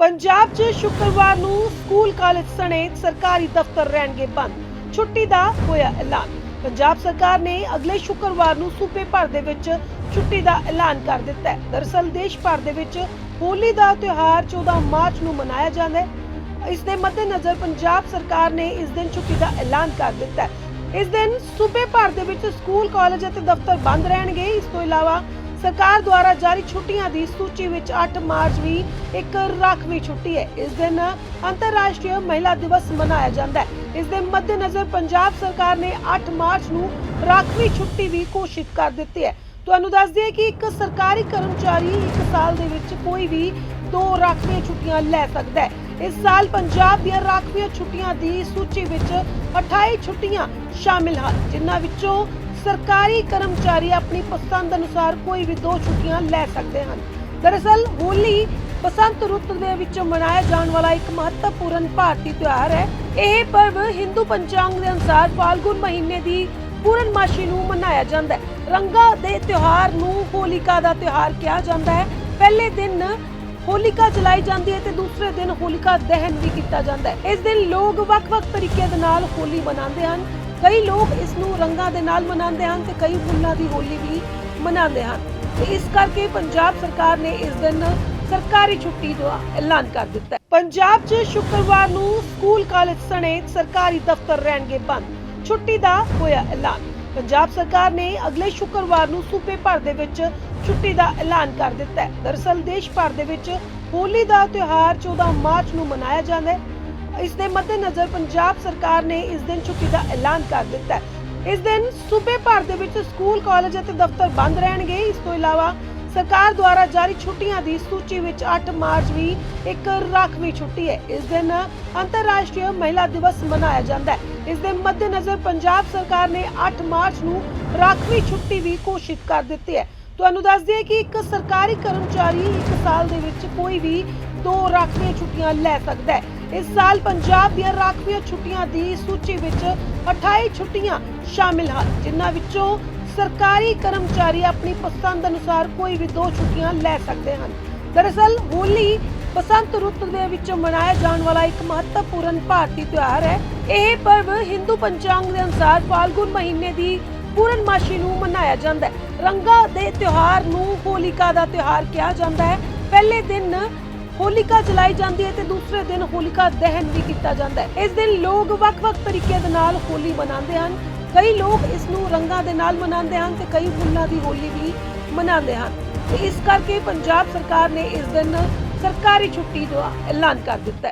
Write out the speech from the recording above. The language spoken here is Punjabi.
ਪੰਜਾਬ 'ਚ ਸ਼ੁੱਕਰਵਾਰ ਨੂੰ ਸਕੂਲ ਕਾਲਜ ਸਣੇ ਸਰਕਾਰੀ ਦਫ਼ਤਰ ਰਹਿਣਗੇ ਬੰਦ। ਛੁੱਟੀ ਦਾ ਹੋਇਆ ਐਲਾਨ। ਪੰਜਾਬ ਸਰਕਾਰ ਨੇ ਅਗਲੇ ਸ਼ੁੱਕਰਵਾਰ ਨੂੰ ਸੂਬੇ ਭਰ ਦੇ ਵਿੱਚ ਛੁੱਟੀ ਦਾ ਐਲਾਨ ਕਰ ਦਿੱਤਾ ਹੈ। ਦਰਅਸਲ ਦੇਸ਼ ਭਰ ਦੇ ਵਿੱਚ ਹੋਲੀ ਦਾ ਤਿਉਹਾਰ 14 ਮਾਰਚ ਨੂੰ ਮਨਾਇਆ ਜਾਂਦਾ ਹੈ। ਇਸ ਦੇ ਮੱਦੇਨਜ਼ਰ ਪੰਜਾਬ ਸਰਕਾਰ ਨੇ ਇਸ ਦਿਨ ਛੁੱਟੀ ਦਾ ਐਲਾਨ ਕਰ ਦਿੱਤਾ ਹੈ। ਇਸ ਦਿਨ ਸੂਬੇ ਭਰ ਦੇ ਵਿੱਚ ਸਕੂਲ, ਕਾਲਜ ਅਤੇ ਦਫ਼ਤਰ ਬੰਦ ਰਹਿਣਗੇ। ਇਸ ਤੋਂ ਇਲਾਵਾ ਸਰਕਾਰ ਦੁਆਰਾ ਜਾਰੀ ਛੁੱਟੀਆਂ ਦੀ ਸੂਚੀ ਵਿੱਚ 8 ਮਾਰਚ ਵੀ ਇੱਕ ਰਾਖਵੀਂ ਛੁੱਟੀ ਹੈ। ਇਸ ਦਿਨ ਅੰਤਰਰਾਸ਼ਟਰੀ ਮਹਿਲਾ ਦਿਵਸ ਮਨਾਇਆ ਜਾਂਦਾ ਹੈ। ਇਸ ਦੇ ਮੱਦੇਨਜ਼ਰ ਪੰਜਾਬ ਸਰਕਾਰ ਨੇ 8 ਮਾਰਚ ਨੂੰ ਰਾਖਵੀਂ ਛੁੱਟੀ ਵੀ ਘੋਸ਼ਿਤ ਕਰ ਦਿੱਤੀ ਹੈ। ਤੁਹਾਨੂੰ ਦੱਸ ਦਈਏ ਕਿ ਇੱਕ ਸਰਕਾਰੀ ਕਰਮਚਾਰੀ ਇੱਕ ਸਾਲ ਦੇ ਵਿੱਚ ਕੋਈ ਵੀ ਦੋ ਰਾਖਵੀਆਂ ਛੁੱਟੀਆਂ ਲੈ ਸਕਦਾ ਹੈ। ਇਸ ਸਾਲ ਪੰਜਾਬ ਦੀਆਂ ਰਾਖਵੀਆਂ ਛੁੱਟੀਆਂ ਦੀ ਸੂਚੀ ਵਿੱਚ 28 ਛੁੱਟੀਆਂ ਸ਼ਾਮਿਲ ਹਨ, ਜਿਨ੍ਹਾਂ ਵਿੱਚੋਂ ਸਰਕਾਰੀ ਕਰਮਚਾਰੀ ਆਪਣੀ ਪਸੰਦ ਅਨੁਸਾਰ ਕੋਈ ਵੀ ਦੋ ਛੁੱਟੀਆਂ ਲੈ ਸਕਦੇ ਹਨ। ਦਰਅਸਲ, ਹੋਲੀ ਬਸੰਤ ਰੁੱਤ ਦੇ ਵਿੱਚ ਮਨਾਇਆ ਜਾਣ ਵਾਲਾ ਇੱਕ ਮਹੱਤਵਪੂਰਨ ਭਾਰਤੀ ਤਿਉਹਾਰ ਹੈ। ਇਹ ਪਰਵ ਹਿੰਦੂ ਪੰਚਾਂਗ ਦੇ ਅਨੁਸਾਰ ਫਾਲਗੁਨ ਮਹੀਨੇ ਦੀ ਪੂਰਨਮਾਸ਼ੀ ਨੂੰ ਮਨਾਇਆ ਜਾਂਦਾ ਹੈ। ਰੰਗਾਂ ਦੇ ਤਿਉਹਾਰ ਨੂੰ ਹੋਲਿਕਾ ਦਾ ਤਿਉਹਾਰ ਕਿਹਾ ਜਾਂਦਾ ਹੈ। ਪਹਿਲੇ ਦਿਨ ਹੋਲਿਕਾ ਜਲਾਈ ਜਾਂਦੀ ਹੈ ਤੇ ਦੂਸਰੇ ਦਿਨ ਹੋਲਿਕਾ ਦਹਨ ਵੀ ਕੀਤਾ ਜਾਂਦਾ ਹੈ। ਇਸ ਦਿਨ ਲੋਕ ਵੱਖ-ਵੱਖ ਤਰੀਕੇ ਦੇ ਨਾਲ ਹੋਲੀ ਮਨਾਉਂਦੇ ਹਨ। ਕਈ ਲੋਕ ਇਸ ਨੂੰ ਰੰਗਾਂ ਦੇ ਨਾਲ ਮਨਾਉਂਦੇ ਹਨ ਤੇ ਕਈ ਫੁੱਲਾਂ ਦੀ ਹੋਲੀ ਵੀ ਮਨਾਉਂਦੇ ਹਨ। ਤੇ ਇਸ ਕਰਕੇ ਪੰਜਾਬ ਸਰਕਾਰ ਨੇ ਇਸ ਦਿਨ ਸਰਕਾਰੀ ਛੁੱਟੀ ਦਾ ਐਲਾਨ ਕਰ ਦਿੱਤਾ ਹੈ। ਪੰਜਾਬ 'ਚ ਸ਼ੁੱਕਰਵਾਰ ਨੂੰ ਸਕੂਲ ਕਾਲਜ ਸਣੇ ਸਰਕਾਰੀ ਦਫ਼ਤਰ ਰਹਿਣਗੇ ਬੰਦ। ਛੁੱਟੀ ਦਾ ਹੋਇਆ ਐਲਾਨ। ਪੰਜਾਬ ਸਰਕਾਰ ਨੇ ਅਗਲੇ ਸ਼ੁੱਕਰਵਾਰ ਨੂੰ ਸੂਬੇ ਭਰ ਦੇ ਵਿੱਚ ਛੁੱਟੀ ਦਾ ਐਲਾਨ ਕਰ ਦਿੱਤਾ ਹੈ। ਦਰਅਸਲ ਦੇਸ਼ ਭਰ ਦੇ ਵਿੱਚ ਹੋਲੀ ਦਾ ਤਿਉਹਾਰ 14 ਮਾਰਚ ਨੂੰ ਮਨਾਇਆ ਜਾਂਦਾ ਹੈ। ਇਸ ਦੇ ਮੱਦੇਨਜ਼ਰ ਪੰਜਾਬ ਸਰਕਾਰ ਨੇ ਇਸ ਦਿਨ ਛੁੱਟੀ ਦਾ ਐਲਾਨ ਕਰ ਦਿੱਤਾ ਹੈ। ਇਸ ਦਿਨ ਸੂਬੇ ਭਰ ਦੇ ਵਿੱਚ ਸਕੂਲ, ਕਾਲਜ ਅਤੇ ਦਫ਼ਤਰ ਬੰਦ ਰਹਿਣਗੇ। ਇਸ ਤੋਂ ਇਲਾਵਾ ਸਰਕਾਰ ਦੁਆਰਾ ਜਾਰੀ ਛੁੱਟੀਆਂ ਦੀ ਸੂਚੀ ਵਿੱਚ 8 ਮਾਰਚ ਵੀ ਇੱਕ ਰਾਖਵੀਂ ਛੁੱਟੀ ਹੈ। ਇਸ ਦਿਨ ਅੰਤਰਰਾਸ਼ਟਰੀ ਮਹਿਲਾ ਦਿਵਸ ਮਨਾਇਆ ਜਾਂਦਾ ਹੈ। ਇਸ ਦੇ ਮੱਦੇਨਜ਼ਰ ਪੰਜਾਬ ਸਰਕਾਰ ਨੇ 8 ਮਾਰਚ ਨੂੰ ਰਾਖਵੀਂ ਛੁੱਟੀ ਵੀ ਘੋਸ਼ਿਤ ਕਰ ਦਿੱਤੀ ਹੈ। ਤੁਹਾਨੂੰ ਦੱਸ ਦਈਏ ਕਿ ਇੱਕ ਸਰਕਾਰੀ ਕਰਮਚਾਰੀ ਇੱਕ ਸਾਲ ਦੇ ਵਿੱਚ ਕੋਈ ਵੀ ਦੋ ਰਾਖਵੀਆਂ ਛੁੱਟੀਆਂ ਲੈ ਸਕਦਾ ਹੈ। ਇਸ ਸਾਲ ਪੰਜਾਬ ਦੀਆਂ ਰਾਖਵੀਆਂ ਛੁੱਟੀਆਂ ਦੀ ਸੂਚੀ ਵਿੱਚ 28 ਛੁੱਟੀਆਂ ਸ਼ਾਮਿਲ ਹਨ, ਜਿਨ੍ਹਾਂ ਵਿੱਚੋਂ ਸਰਕਾਰੀ ਕਰਮਚਾਰੀ ਆਪਣੀ ਪਸੰਦ ਅਨੁਸਾਰ ਕੋਈ ਵੀ ਦੋ ਛੁੱਟੀਆਂ ਲੈ ਸਕਦੇ ਹਨ। ਦਰਅਸਲ, ਹੋਲੀ ਬਸੰਤ ਰੁੱਤ ਦੇ ਵਿੱਚ ਮਨਾਇਆ ਜਾਣ ਵਾਲਾ ਇੱਕ ਮਹੱਤਵਪੂਰਨ ਭਾਰਤੀ ਤਿਉਹਾਰ ਹੈ। ਇਹ ਪਰਵ ਹਿੰਦੂ ਪੰਚਾਂਗ ਦੇ ਅਨੁਸਾਰ ਫਾਲਗੁਨ ਮਹੀਨੇ ਦੀ ਪੂਰਨਮਾਸ਼ੀ ਨੂੰ ਮਨਾਇਆ ਜਾਂਦਾ ਹੈ। ਰੰਗਾਂ ਦੇ ਤਿਉਹਾਰ ਨੂੰ ਹੋਲਿਕਾ ਦਾ ਤਿਉਹਾਰ ਕਿਹਾ ਜਾਂਦਾ ਹੈ। ਪਹਿਲੇ ਦਿਨ ਹੋਲਿਕਾ ਜਲਾਈ ਜਾਂਦੀ ਹੈ ਤੇ ਦੂਸਰੇ ਦਿਨ ਹੋਲਿਕਾ ਦਹਨ ਵੀ ਕੀਤਾ ਜਾਂਦਾ ਹੈ। ਇਸ ਦਿਨ ਲੋਕ ਵੱਖ-ਵੱਖ ਤਰੀਕੇ ਦੇ ਨਾਲ ਹੋਲੀ ਮਨਾਉਂਦੇ ਹਨ। ਕਈ ਲੋਕ ਇਸ ਨੂੰ ਰੰਗਾਂ ਦੇ ਨਾਲ ਮਨਾਉਂਦੇ ਹਨ ਤੇ ਕਈ ਫੁੱਲਾਂ ਦੀ ਹੋਲੀ ਵੀ ਮਨਾਉਂਦੇ ਹਨ। ਤੇ ਇਸ ਕਰਕੇ ਪੰਜਾਬ ਸਰਕਾਰ ਨੇ ਇਸ ਦਿਨ ਸਰਕਾਰੀ ਛੁੱਟੀ ਦਾ ਐਲਾਨ ਕਰ ਦਿੱਤਾ ਹੈ।